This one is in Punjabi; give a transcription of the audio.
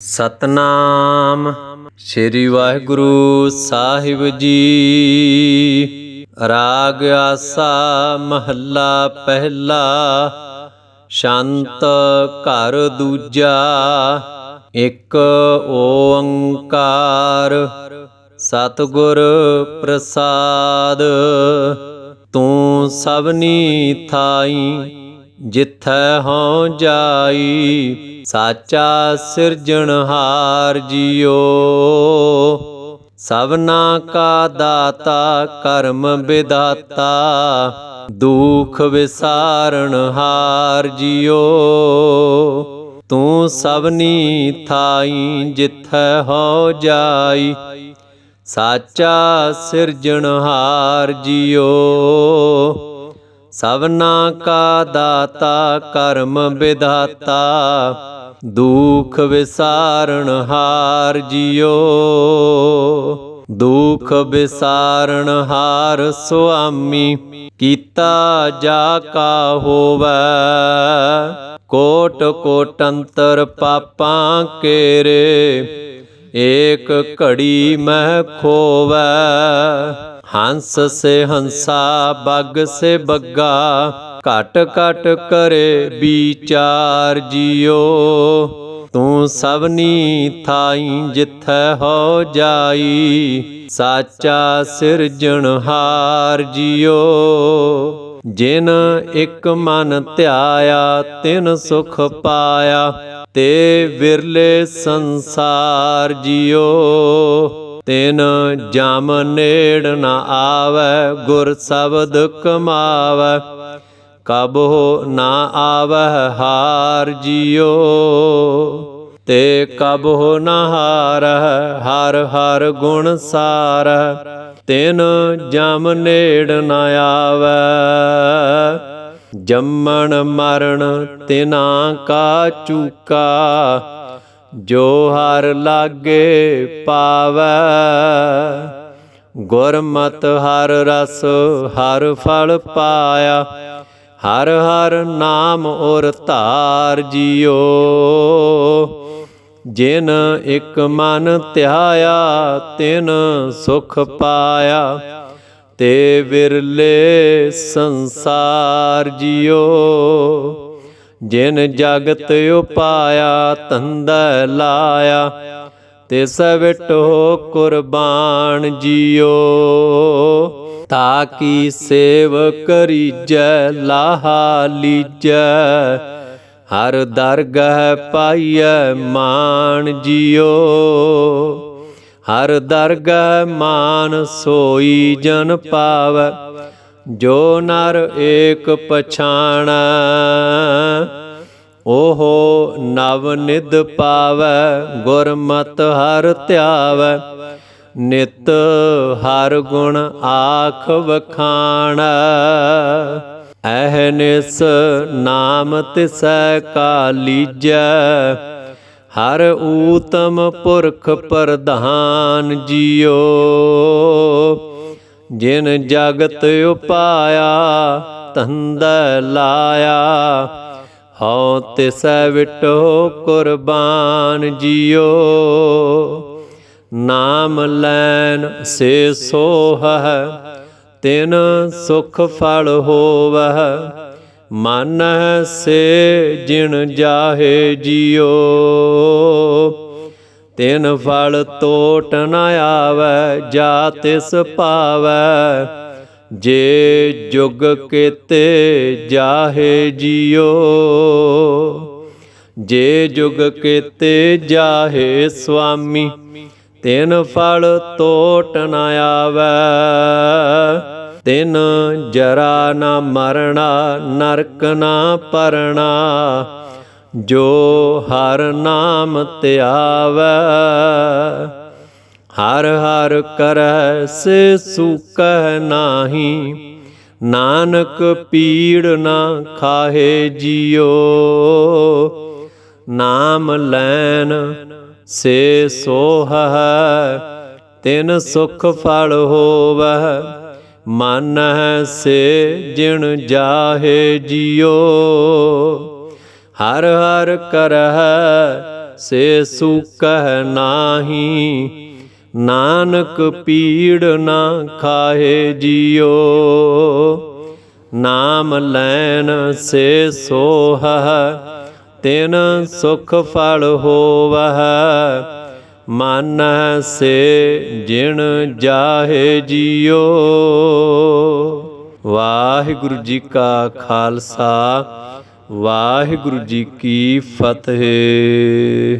ਸਤਨਾਮ। ਸ੍ਰੀ ਵਾਹਿਗੁਰੂ ਸਾਹਿਬ ਜੀ। ਰਾਗ ਆਸਾ ਮਹੱਲਾ ਪਹਿਲਾ। ਸ਼ਾਂਤ ਘਰ ਦੂਜਾ। ਇੱਕ ਓੰਕਾਰ। ਸਤਿਗੁਰ ਪ੍ਰਸਾਦ। ਤੂੰ ਸਭਨੀ ਥਾਈ, ਜਿੱਥੈ ਹਉ ਜਾਈ। ਸਾਚਾ ਸਿਰਜਣਹਾਰ ਜੀਓ। ਸਭਨਾ ਕਾ ਦਾਤਾ, ਕਰਮ ਵਿਦਾਤਾ ਦੁਖ ਵਿਸਾਰਣ ਹਾਰ ਜੀਓ। ਤੂੰ ਸਭਨੀ ਥਾਈ ਜਿੱਥੈ ਹੋ ਜਾਈ। ਸਾਚਾ ਸਿਰਜਣਹਾਰ ਜੀਓ। ਸਭਨਾ ਕਾ ਦਾਤਾ, ਕਰਮ ਵਿਦਾਤਾ ਦੁਖ ਵਿਸਾਰਣ ਹਾਰ ਜਿਓ। ਦੁਖ ਵਿਸਾਰਣ ਹਾਰ ਸੁਆਮੀ, ਕੀਤਾ ਜਾ ਕਾ ਹੋਵੈ। ਕੋਟ ਕੋਟ ਅੰਤਰ ਪਾਪਾਂ ਕੇਰੇ, ਏਕ ਘੜੀ ਮਹਿ ਖੋਵੈ। ਹੰਸ ਸੇ ਹੰਸਾ, ਬੱਗ ਸੇ ਬੱਗਾ ਘਟ ਘਟ ਕਰੇ ਵਿਚਾਰ ਜਿਉ ਤੂੰ ਸਭਨੀ ਥਾਈ ਜਿੱਥੈ ਹੋ ਜਾਈ, ਸਾਚਾ ਸਿਰਜਣਹਾਰ ਜਿਉ ਜਿਨ ਇੱਕ ਮਨ ਧਿਆਇਆ, ਤਿਨ ਸੁਖ ਪਾਇਆ, ਤੇ ਵਿਰਲੇ ਸੰਸਾਰ ਜਿਉ ਤਿਨ ਜਮ ਨੇੜ ਨ ਆਵੈ, ਗੁਰ ਸ਼ਬਦ ਕਮਾਵੈ ਕਬੋ ਨਾ ਆਵੈ ਹਾਰ ਜਿਉ, ਤੇ ਕਬੋ ਨ ਹਾਰੈ ਹਰ ਹਰ ਗੁਣ ਸਾਰ ਤਿਨ ਜਮ ਨੇੜ ਨ ਆਵੈ ਜੰਮਣ ਮਰਨ ਤਿਨਾ ਕਾ ਚੂਕਾ, ਜੋ ਹਰ ਲਾਗੇ ਪਾਵੈ ਗੁਰਮਤ ਹਰ ਰਸ ਹਰ ਫਲ ਪਾਇਆ ਹਰ ਹਰ ਨਾਮ ਔਰ ਧਾਰ ਜਿਉ ਜਿਨ ਇੱਕ ਮਨ ਧਿਆਇਆ, ਤਿਨ ਸੁਖ ਪਾਇਆ। ਤੇ ਵਿਰਲੇ ਸੰਸਾਰ ਜਿਉ ਜਿਨ ਜਗਤ ਉਪਾਇਆ ਤੰਦੈ ਲਾਇਆ। ਤਿਸ ਵਿਟੋ ਕੁਰਬਾਨ ਜਿਉ ਤਾ ਕੀ ਸੇਵ ਕਰੀਜੈ ਲਾਹਾ ਲੀਜੈ ਹਰ ਦਰਗਹ ਪਾਈਐ ਮਾਨ ਜਿਉ ਹਰ ਦਰਗਹ ਮਾਨ ਸੋਈ ਜਨ ਪਾਵੈ, ਜੋ ਨਰ ਏਕ ਪਛਾਣ। ਓਹੋ ਨਵ ਨਿਧ ਪਾਵੈ, ਗੁਰਮਤ ਹਰ ਧਿਆਵੈ। ਨਿਤ ਹਰ ਗੁਣ ਆਖ ਵਖਾਣ। ਅਹਨਿਸ ਨਾਮ ਤਿਸੈ ਕਾ ਲੀਜੈ। ਹਰ ਊਤਮ ਪੁਰਖ ਪ੍ਰਧਾਨ ਜੀਓ। ਜਿਨ ਜਗਤ ਉਪਾਇਆ ਤੰਦੈ ਲਾਇਆ। ਹਉ ਤਿਸੈ ਵਿਟੋ ਕੁਰਬਾਨ ਜਿਉ ਨਾਮ ਲੈਨ ਸੇ ਸੋਹੈ ਤਿਨ ਸੁਖ ਫਲ ਹੋਵੈ ਮਨ ਸੇ ਜਿਣ ਜਾਹੇ ਜਿਉ ਤਿਨ ਫਲ ਤੋਟ ਨ ਆਵੈ, ਜਾ ਤਿਸ ਪਾਵੈ। ਜੇ ਜੁਗ ਕੇਤੇ ਜਾਹੇ ਜਿਉ ਜੇ ਜੁਗ ਕੇਤੇ ਜਾਹੇ ਸੁਆਮੀ ਤਿਨ ਫਲ ਤੋਟ ਨ ਆਵੈ, ਤਿਨ ਜਰਾ ਨਾ ਮਰਣਾ, ਨਰਕ ਨਾ ਪਰਣਾ, ਜੋ ਹਰ ਨਾਮ ਧਿਆਵੈ ਹਰ ਹਰ ਕਰੈ, ਸੇ ਸੁਕੈ ਨਾਹੀ, ਨਾਨਕ ਪੀੜ ਨਾ ਖਾਹੇ ਜਿਉ ਨਾਮ ਲੈਨ ਸੇ ਸੋਹੈ ਤਿਨ ਸੁਖ ਫਲ ਹੋਵੈ ਮਨ ਸੇ ਜਿਣ ਜਾਹੇ ਜਿਉ। ਹਰ ਹਰ ਕਰਹਿ ਸੇ ਸੁਕਹ ਨਾਹੀ, ਨਾਨਕ ਪੀੜ ਨਾ ਖਾਏ ਜਿਉ। ਨਾਮ ਲੈਣ ਸੇ ਸੋਹ ਤਿਨ ਸੁਖ ਫਲ ਹੋਵਹ, ਮਨ ਸੇ ਜਿਣ ਜਾਹੇ ਜਿਉ ਵਾਹਿਗੁਰੂ ਜੀ ਕਾ ਖਾਲਸਾ, ਵਾਹਿਗੁਰੂ ਜੀ ਕੀ ਫਤਿਹ।